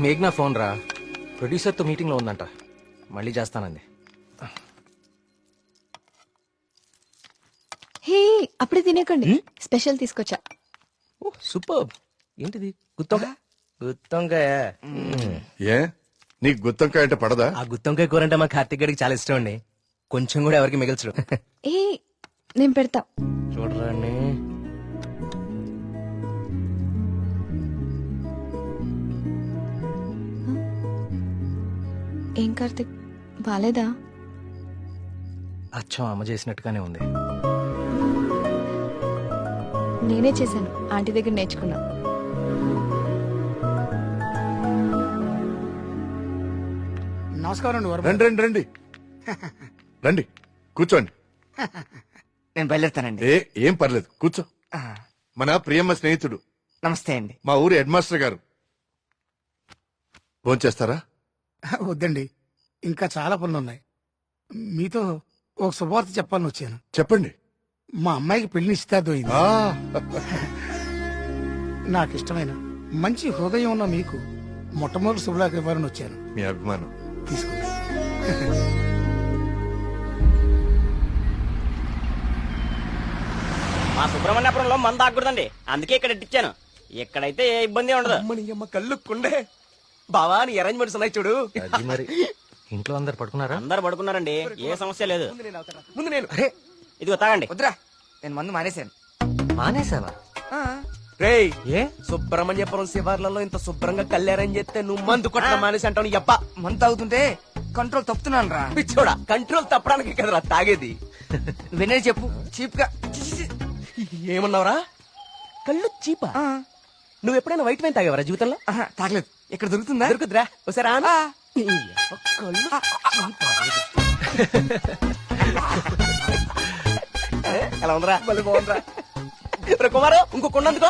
మేఘ్నా phone రా. ప్రొడ్యూసర్తో మీటింగ్లో ఉందంట. మళ్ళీ చేస్తానంది. హే అప్పుడే తినేకండి. స్పెషల్ తీసుకొచ్చా. ఓ సూపర్. ఏంటిది? గుత్తొంకాయ? గుత్తొంకాయ. ఏ? నీకు గుత్తంకాయ అంటే పడదా? ఆ గుత్తొంకాయ కూర అంటే మా కార్తిక్ గడికి చాలా ఇష్టం అండి. కొంచెం కూడా ఎవరికి మిగల్చడు. ఏ నేను పెడతా. చూడరండి ఏం కార్తిక్? బాలేదా? అచ్చం అమ్మ చేసినట్టుగానే ఉంది. నేనే చేశాను. ఆంటీ దగ్గర నేర్చుకున్నా. నమస్కారం అండి రండి రండి రండి. రండి కూర్చోండి. నేను బయలుదేరుతానండి. ఏ ఏం పర్లేదు కూర్చో. ఆ, మన ప్రియమ్మ స్నేహితుడు. నమస్తే అండి. మా ఊరి హెడ్ మాస్టర్ గారు భోంచేస్తారా వద్దండి. ఇంకా చాలా పనులు ఉన్నాయి మీతో ఒక శుభవార్త చెప్పాలని వచ్చాను. చెప్పండి. మా అమ్మాయికి పెళ్ళి నిశ్చితార్థమైంది. ఆ. నాకు ఇష్టమైన మంచి హృదయం ఉన్న మీకు మొట్టమొదటి శుభలాకి ఇవ్వాలని వచ్చాను. మీ అభిమానం. తీసుకోండి. మా సుబ్రహ్మణ్యపురంలో మంద ఆగకూడదండి. అందుకే ఇక్కడ ఇట్టించాను ఇక్కడైతే ఏ ఇబ్బంది ఉండదు. అమ్మని అమ్మ కళ్ళు కుండే. బావా నీ అరేంజ్మెంట్స్ ఉన్నాయి చూడు. అది మరి. ఇంట్లో అందరు పడుకున్నారా? అందరు పడుకున్నారండి. ఏ సమస్య లేదు. ముందు నేను అరే. ఇదిగో తాగండి. వద్దురా. నేను మందు మానేశాను. మానేసావా ఆ, రేయ్. ఏ? సుబ్రహ్మణ్యపురం శివార్లలో ఇంత శుభ్రంగా కళ్యాణం చేస్తే నువ్వు మందు కొట్టడం మానేసి అంటావు అబ్బా. మందు తాగుతుంటే కంట్రోల్ తప్పుతున్నాను రా పిచ్చోడా కంట్రోల్ తప్పడానికి కదరా తాగేది. వినే చెప్పు చీప్గా. ఏమన్నావురా? కళ్ళు చీపా? ఆ, నువ్వు ఎప్పుడైనా వైట్ వైన్ తాగేవరా జీవితంలో? ఆహా, తాగలేదు. ఇక్కడ దొరుకుతుందా? దొరుకుతురా ఒకసారి ఆను. కళ్ళు. ఏ, ఎలా ఉందిరా? మళ్ళీ బాగుందిరా. రే కుమారు ఇంకో కొండ అందుకో.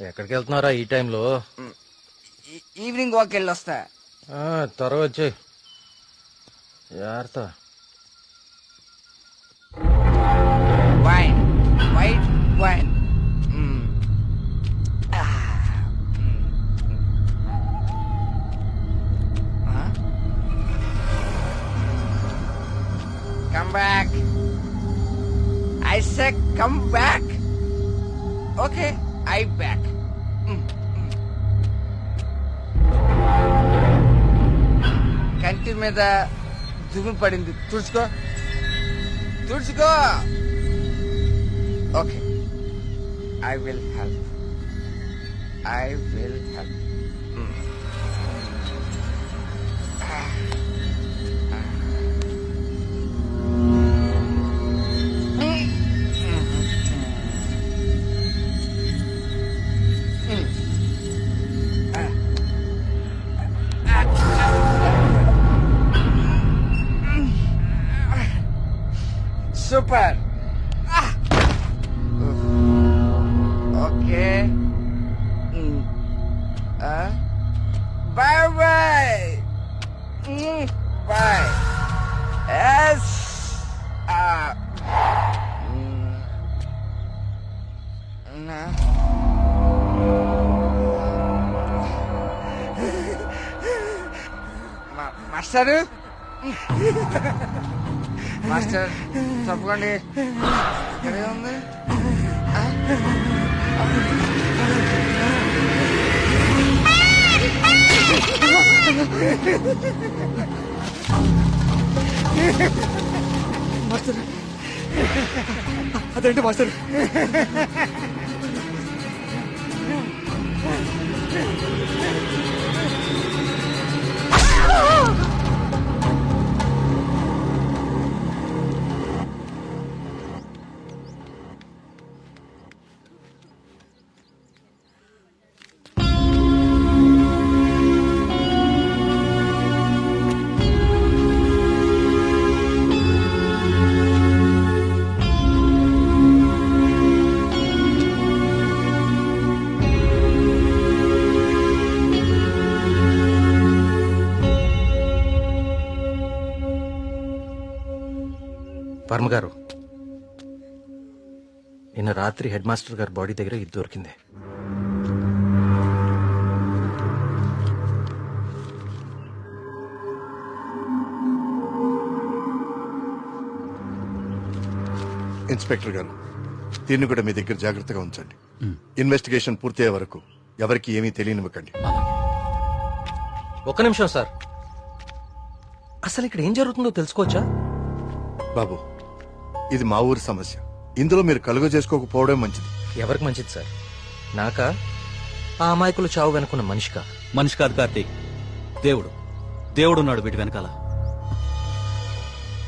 ఎక్కడికి వెళ్తున్నారా ఈ టైంలో? ఈ- ఈవినింగ్ వాక్ వెళ్ళి వస్తా త్వరగా వచ్చి. జాగ్రత్త. Wine white wine? Come back. I said come back. Okay, I back. కంటి మీద దుమ్ము పడింది. తుడుచుకో. తుడుచుకో. Okay. I will help I will help bye bye bye yes master master తప్పకండి. ఉంది మాస్టర్ అదేంటి మాస్టర్ Oh! గారు నిన్న రాత్రి హెడ్ మాస్టర్ గారి బాడీ దగ్గర ఇది దొరికింది. ఇన్స్పెక్టర్ గారు దీన్ని కూడా మీ దగ్గర జాగ్రత్తగా ఉంచండి. ఇన్వెస్టిగేషన్ పూర్తయ్యే వరకు ఎవరికి ఏమీ తెలియనివ్వకండి. ఒక్క నిమిషం సార్. అసలు ఇక్కడ ఏం జరుగుతుందో తెలుసుకోవచ్చా? బాబు ఇది మా ఊరి సమస్య. ఇందులో మీరు కలుగ చేసుకోకపోవడం మంచిది. ఎవరికి మంచిది సార్? నాకా? ఆ అమాయకులు చావు వెనుకున్న మనిషికా? మనిషి కాదు కార్తీక్. దేవుడు. దేవుడు ఉన్నాడు వీటి వెనకాల.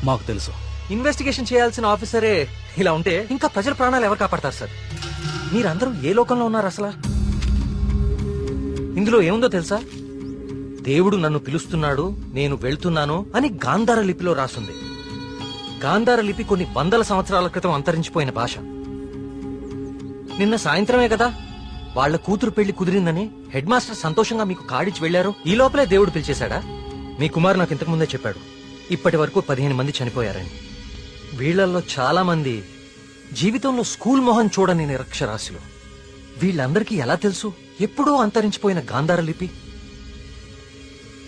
మాకు తెలుసు. ఇన్వెస్టిగేషన్ చేయాల్సిన ఆఫీసరే ఇలా ఉంటే ఇంకా ప్రజల ప్రాణాలు ఎవరు కాపాడతారు సార్? మీరందరూ ఏ లోకంలో ఉన్నారు అసలు? ఇందులో ఏముందో తెలుసా? దేవుడు నన్ను పిలుస్తున్నాడు నేను వెళ్తున్నాను అని గాంధార లిపిలో రాసుంది. గాంధార లిపి కొన్ని వందల సంవత్సరాల క్రితం అంతరించిపోయిన భాష. నిన్న సాయంత్రమే కదా? వాళ్ళ కూతురు పెళ్ళి కుదిరిందని హెడ్ మాస్టర్ సంతోషంగా మీకు కాడిచి వెళ్ళారు ఈ లోపలే దేవుడు పిలిచేశాడా? మీ కుమారు నాకు ఇంతకు ముందే చెప్పాడు. ఇప్పటి వరకు పదిహేను మంది చనిపోయారని. వీళ్ళల్లో చాలా మంది జీవితంలో స్కూల్ మొహం చూడని నిరక్షరాస్యులు. వీళ్ళందరికీ ఎలా తెలుసు? ఎప్పుడో అంతరించిపోయిన గాంధార లిపి.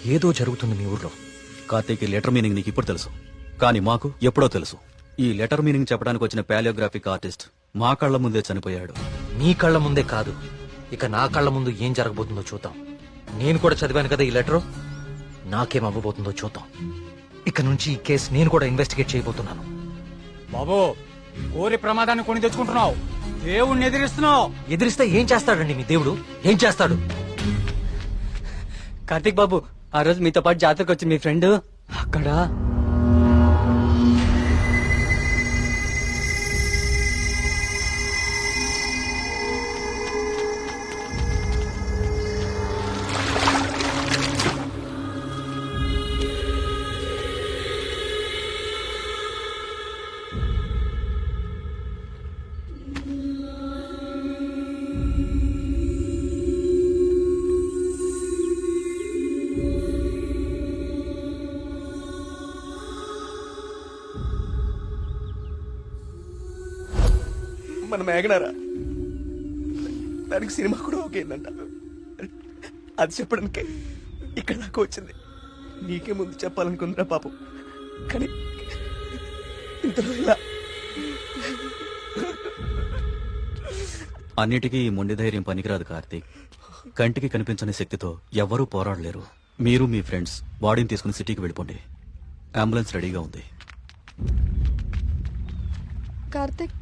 ఏదో జరుగుతుంది మీ ఊర్లో. కార్తీక్ లెటర్ మీనింగ్ నీకు ఇప్పుడు తెలుసు. కానీ మాకు ఎప్పుడో తెలుసు. ఈ లెటర్ మీనింగ్ చెప్పడానికి వచ్చిన పాలియోగ్రాఫిక్ ఆర్టిస్ట్ మా కళ్ళ ముందే చనిపోయాడు. మీ కళ్ళ ముందే కాదు. ఇక నా కళ్ళ ముందు ఏం జరగబోతుందో చూద్దాం. నేను కూడా చదివాను కదా ఈ లెటరు? నాకేం అవ్వబోతుందో చూద్దాం. ఇక నుంచి ఈ కేసు నేను కూడా ఇన్వెస్టిగేట్ చేయబోతున్నాను. బాబు కోరి ప్రమాదాన్ని కొని తెచ్చుకుంటున్నావు. దేవుణ్ణి ఎదిరిస్తున్నావు. ఎదిరిస్తే ఏం చేస్తాడండి మీ దేవుడు? ఏం చేస్తాడు? కార్తీక్ బాబు ఆ రోజు మీతో పాటు జాతరకు వచ్చింది మీ ఫ్రెండ్. అక్కడ? మన మేఘనారా? దానికి సినిమా కూడా ఓకేందంట అది చెప్పడానికే ఇక్కడ దాకా వచ్చింది. నీకే ముందు చెప్పాలనుకుందిరా పాపం కానీ ఇంతలో ఇలా అన్నిటికీ ఈ మొండి ధైర్యం పనికిరాదు కార్తీక్. కంటికి కనిపించని శక్తితో ఎవ్వరూ పోరాడలేరు. మీరు మీ ఫ్రెండ్స్ బాడీని తీసుకుని సిటీకి వెళ్ళిపోండి. అంబులెన్స్ రెడీగా ఉంది. కార్తిక్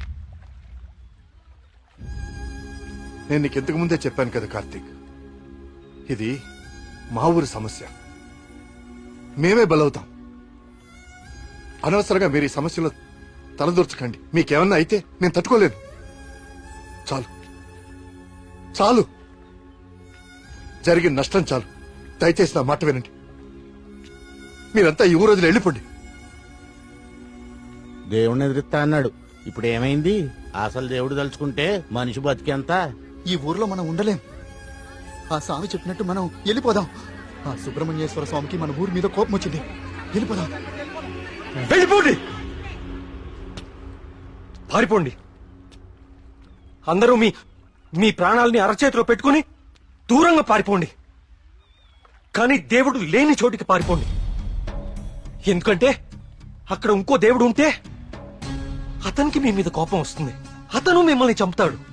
నేను నీకు ఇంతకు ముందే చెప్పాను కదా కార్తీక్. ఇది మా ఊరి సమస్య. మేమే బలవుతాం. అనవసరంగా మీరు ఈ సమస్యలో తలదూర్చకండి. మీకేమన్నా అయితే నేను తట్టుకోలేను. చాలు. చాలు. జరిగిన నష్టం చాలు. దయచేసి నా మాట వినండి. మీరంతా ఈ ఊరోజులు వెళ్ళిపోండి. దేవుణ్ణి ఎదిరిస్తా అన్నాడు. ఇప్పుడు ఏమైంది అసలు దేవుడు తలుచుకుంటే మనిషి బతికేంత? ఈ ఊర్లో మనం ఉండలేం. ఆ స్వామి చెప్పినట్టు మనం వెళ్ళిపోదాం. ఆ సుబ్రహ్మణ్యేశ్వర స్వామికి మన ఊరి మీద కోపం వచ్చింది. వెళ్ళిపోదాం. వెళ్ళిపోండి! పారిపోండి. అందరూ మీ మీ ప్రాణాలని అరచేతిలో పెట్టుకుని దూరంగా పారిపోండి. కానీ దేవుడు లేని చోటికి పారిపోండి. ఎందుకంటే అక్కడ ఇంకో దేవుడు ఉంటే అతనికి మీ మీద కోపం వస్తుంది. అతను మిమ్మల్ని చంపుతాడు.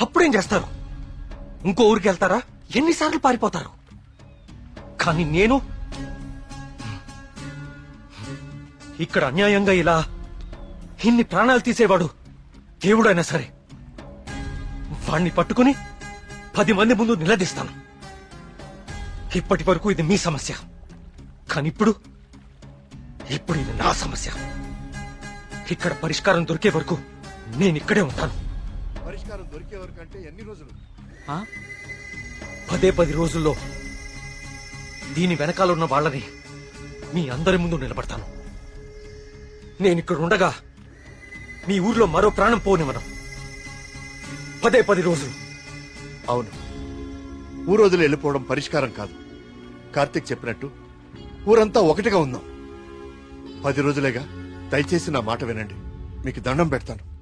అప్పుడేం చేస్తారు? ఇంకో ఊరికి వెళ్తారా? ఎన్నిసార్లు పారిపోతారు? కానీ నేను ఇక్కడ అన్యాయంగా ఇలా ఇన్ని ప్రాణాలు తీసేవాడు దేవుడైనా సరే. వాణ్ణి పట్టుకుని పది మంది ముందు నిలదీస్తాను. ఇప్పటి వరకు ఇది మీ సమస్య. కానీ ఇప్పుడు ఇప్పుడు ఇది నా సమస్య. ఇక్కడ పరిష్కారం దొరికే వరకు నేను ఇక్కడే ఉంటాను. పరిష్కారం దొరికే వరకు అంటే ఎన్ని రోజులు? పదే పది రోజుల్లో దీని వెనకాల ఉన్న వాళ్ళని మీ అందరి ముందు నిలబడతాను. నేను ఇక్కడ ఉండగా మీ ఊర్లో మరో ప్రాణం పోనివ్వను. పదే పది రోజులు. అవును. ఊరు వదిలి వెళ్ళిపోవడం పరిష్కారం కాదు. కార్తీక్ చెప్పినట్టు ఊరంతా ఒకటిగా ఉందాం. పది రోజులేగా దయచేసి నా మాట వినండి. మీకు దండం పెడతాను.